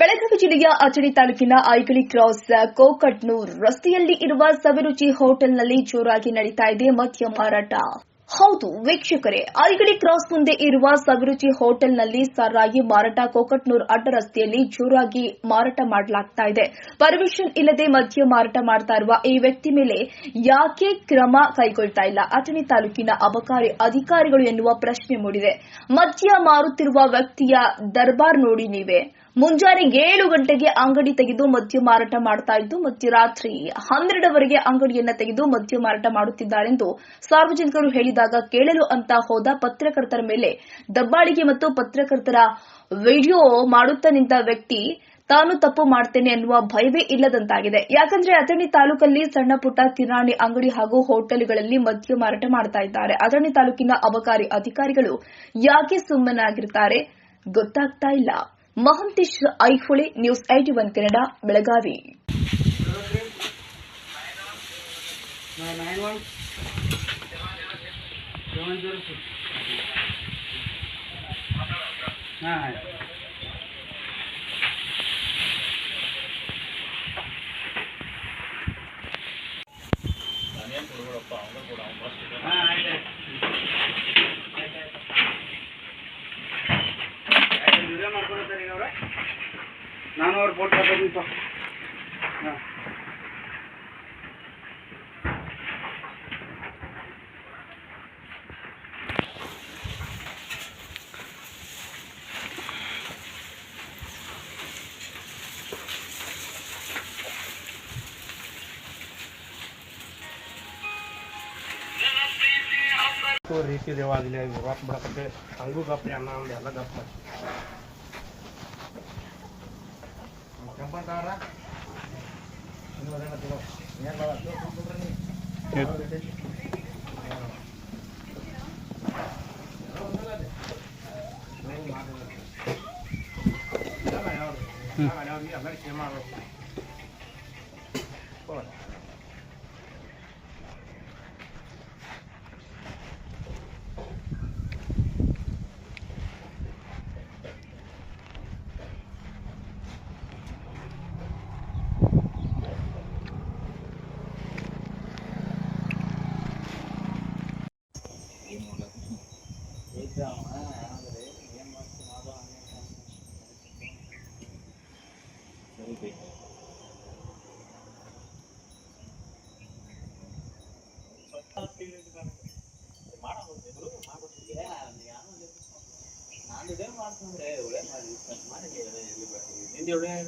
ಬೆಳಗಾವಿ ಜಿಲ್ಲೆಯ ಅಚಡಿ ತಾಲೂಕಿನ ಐಗಳಿ ಕ್ರಾಸ್ ಕೋಕಟ್ನೂರ್ ರಸ್ತೆಯಲ್ಲಿ ಇರುವ ಸವಿರುಚಿ ಹೋಟೆಲ್ನಲ್ಲಿ ಜೋರಾಗಿ ನಡೀತಾ ಇದೆ ಮದ್ಯ ಮಾರಾಟ. ಹೌದು, ವೀಕ್ಷಕರೇ ಐಗಡಿ ಕ್ರಾಸ್ ಮುಂದೆ ಇರುವ ಸವಿರುಚಿ ಹೋಟೆಲ್ನಲ್ಲಿ ಸರಾಗಿ ಮಾರಾಟ ಕೋಕಟ್ನೂರ್ ಅಡ್ಡ ರಸ್ತೆಯಲ್ಲಿ ಜೋರಾಗಿ ಮಾರಾಟ ಮಾಡಲಾಗ್ತಾ ಇದೆ. ಪರ್ಮಿಷನ್ ಇಲ್ಲದೆ ಮದ್ಯ ಮಾರಾಟ ಮಾಡ್ತಾ ಇರುವ ಈ ವ್ಯಕ್ತಿ ಮೇಲೆ ಯಾಕೆ ಕ್ರಮ ಕೈಗೊಳ್ತಾ ಇಲ್ಲ? ಅಥಣಿ ತಾಲೂಕಿನ ಅಬಕಾರಿ ಅಧಿಕಾರಿಗಳು ಎನ್ನುವ ಪ್ರಶ್ನೆ ಮೂಡಿದೆ. ಮದ್ಯ ಮಾರುತ್ತಿರುವ ವ್ಯಕ್ತಿಯ ದರ್ಬಾರ್ ನೋಡಿ ನೀವೇ. ಮುಂಜಾನೆ ಏಳು ಗಂಟೆಗೆ ಅಂಗಡಿ ತೆಗೆದು ಮದ್ಯ ಮಾರಾಟ ಮಾಡ್ತಾ ಇದ್ದು ಮಧ್ಯರಾತ್ರಿ ಹನ್ನೆರಡವರೆಗೆ ಅಂಗಡಿಯನ್ನ ತೆಗೆದು ಮದ್ಯ ಮಾರಾಟ ಮಾಡುತ್ತಿದ್ದಾರೆಂದು ಸಾರ್ವಜನಿಕರು ಹೇಳಿದಾಗ ಕೇಳಲು ಅಂತ ಹೋದ ಪತ್ರಕರ್ತರ ಮೇಲೆ ದಬ್ಬಾಳಿಕೆ ಮತ್ತು ಪತ್ರಕರ್ತರ ವಿಡಿಯೋ ಮಾಡುತ್ತಾ ನಿಂತ ವ್ಯಕ್ತಿ, ತಾನು ತಪ್ಪು ಮಾಡ್ತೇನೆ ಎನ್ನುವ ಭಯವೇ ಇಲ್ಲದಂತಾಗಿದೆ. ಯಾಕಂದ್ರೆ ಅಥಣಿ ತಾಲೂಕಲ್ಲಿ ಸಣ್ಣ ಪುಟ್ಟ ಕಿರಾಣಿ ಅಂಗಡಿ ಹಾಗೂ ಹೋಟೆಲ್ಗಳಲ್ಲಿ ಮದ್ಯ ಮಾರಾಟ ಮಾಡ್ತಾ ಇದ್ದಾರೆ. ಅಥಣಿ ತಾಲೂಕಿನ ಅಬಕಾರಿ ಅಧಿಕಾರಿಗಳು ಯಾಕೆ ಸುಮ್ಮನಾಗಿರ್ತಾರೆ ಗೊತ್ತಾಗ್ತಾ ಇಲ್ಲ. Mahantesh Aihole news IT one Kannada Belagavi. ಹಾಂ ಆಯ್ತು ನಾನು ಅವ್ರ ಫೋಟೋ ಹಾಕೋದು ಹಾಂ ರೀತಿ ದೇವಾದಿಲ್ಲ ರೊಕ್ಕ ಬಿಡಕತ್ತೆ ಹಂಗೂ ಗಪ್ಪ ಅನ್ನ ಒಂದು ಎಲ್ಲ ಗಪ್ಪ Pantara. Ini ada nanti loh. Ini yang bawa dulu. komputer nih. ನಾನ್ ಇದೇ ಮಾಡ್ತಂದ್ರೆ ಒಳ್ಳೆ ಮಾಡಿ ಮಾಡಿ ನಿಂದ ಒಳ್ಳೆ